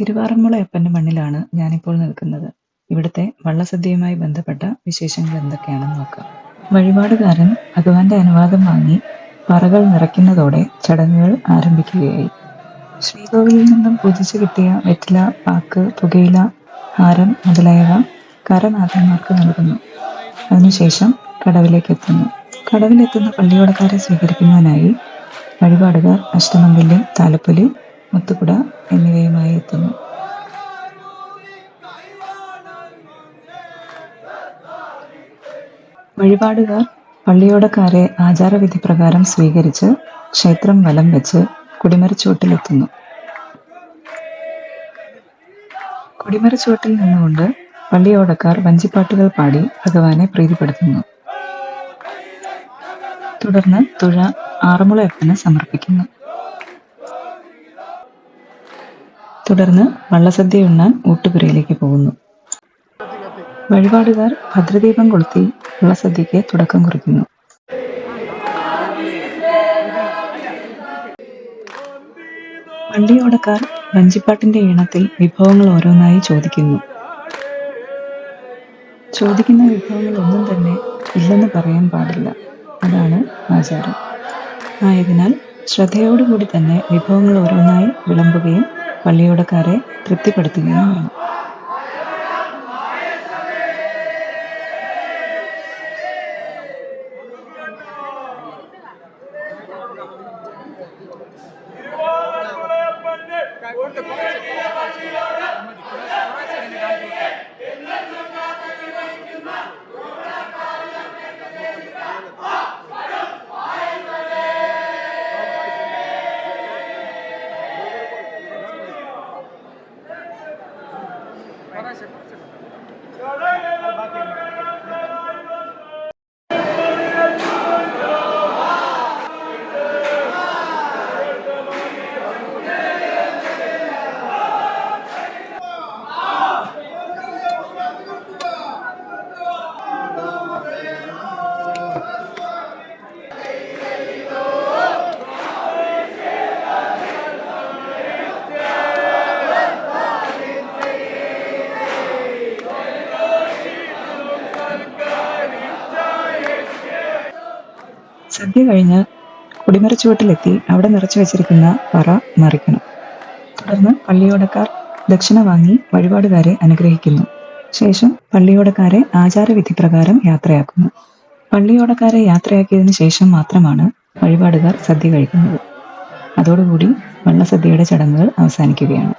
തിരുവാറന്മുളയപ്പന്റെ മണ്ണിലാണ് ഞാനിപ്പോൾ നിൽക്കുന്നത്. ഇവിടുത്തെ വള്ളസദ്യയുമായി ബന്ധപ്പെട്ട വിശേഷങ്ങൾ എന്തൊക്കെയാണെന്ന് നോക്കാം. വഴിപാടുകാരൻ ഭഗവാന്റെ അനുവാദം വാങ്ങി പറകൾ നിറയ്ക്കുന്നതോടെ ചടങ്ങുകൾ ആരംഭിക്കുകയായി. ശ്രീകോവിലിൽ നിന്നും പൂജിച്ചു കിട്ടിയ വെറ്റില, പാക്ക്, പുകയില, ഹാരം മുതലായവ കരനാഥന്മാർക്ക് നൽകുന്നു. അതിനുശേഷം കടവിലേക്ക് എത്തുന്നു കടവിലെത്തുന്ന പള്ളിയോടക്കാരെ സ്വീകരിക്കുന്നതിനായി വഴിപാടുകാർ അഷ്ടമംഗല്യം, താലപ്പൊലി, മുത്തുകുട എന്നിവയുമായി എത്തുന്നു. വഴിപാടുകാർ പള്ളിയോടക്കാരെ ആചാരവിധി പ്രകാരം സ്വീകരിച്ച് ക്ഷേത്രം വലം വെച്ച് കുടിമരച്ചുവട്ടിലെത്തുന്നു കുടിമരച്ചുവട്ടിൽ നിന്നുകൊണ്ട് പള്ളിയോടക്കാർ വഞ്ചിപ്പാട്ടുകൾ പാടി ഭഗവാനെ പ്രീതിപ്പെടുത്തുന്നു. തുടർന്ന് തുഴ ആറന്മുളയപ്പന് സമർപ്പിക്കുന്നു. തുടർന്ന് വള്ളസദ്യ ഉണ്ണാൻ ഊട്ടുപുരയിലേക്ക് പോകുന്നു. വഴിപാടുകാർ ഭദ്രദീപം കൊളുത്തി വള്ളസദ്യയ്ക്ക് തുടക്കം കുറിക്കുന്നു. പള്ളിയോടക്കാർ വഞ്ചിപ്പാട്ടിന്റെ ഈണത്തിൽ വിഭവങ്ങൾ ഓരോന്നായി ചോദിക്കുന്നു. ചോദിക്കുന്ന വിഭവങ്ങൾ ഒന്നും തന്നെ ഇല്ലെന്ന് പറയാൻ പാടില്ല. അതാണ് ആചാരം. ആയതിനാൽ ശ്രദ്ധയോടുകൂടി തന്നെ വിഭവങ്ങൾ ഓരോന്നായി വിളമ്പുകയും പള്ളിയോടക്കാരെ തൃപ്തിപ്പെടുത്തുകയും വേണം. Pleasure. സദ്യ കഴിഞ്ഞ് കൊടിമരച്ചുവട്ടിലെത്തി അവിടെ നിറച്ചു വെച്ചിരിക്കുന്ന പറ മറിക്കണം. തുടർന്ന് പള്ളിയോടക്കാർ ദക്ഷിണ വാങ്ങി വഴിപാടുകാരെ അനുഗ്രഹിക്കുന്നു. ശേഷം പള്ളിയോടക്കാരെ ആചാരവിധി പ്രകാരം യാത്രയാക്കുന്നു. പള്ളിയോടക്കാരെ യാത്രയാക്കിയതിനു ശേഷം മാത്രമാണ് വഴിപാടുകാർ സദ്യ കഴിക്കുന്നത്. അതോടുകൂടി വള്ളസദ്യയുടെ ചടങ്ങുകൾ അവസാനിക്കുകയാണ്.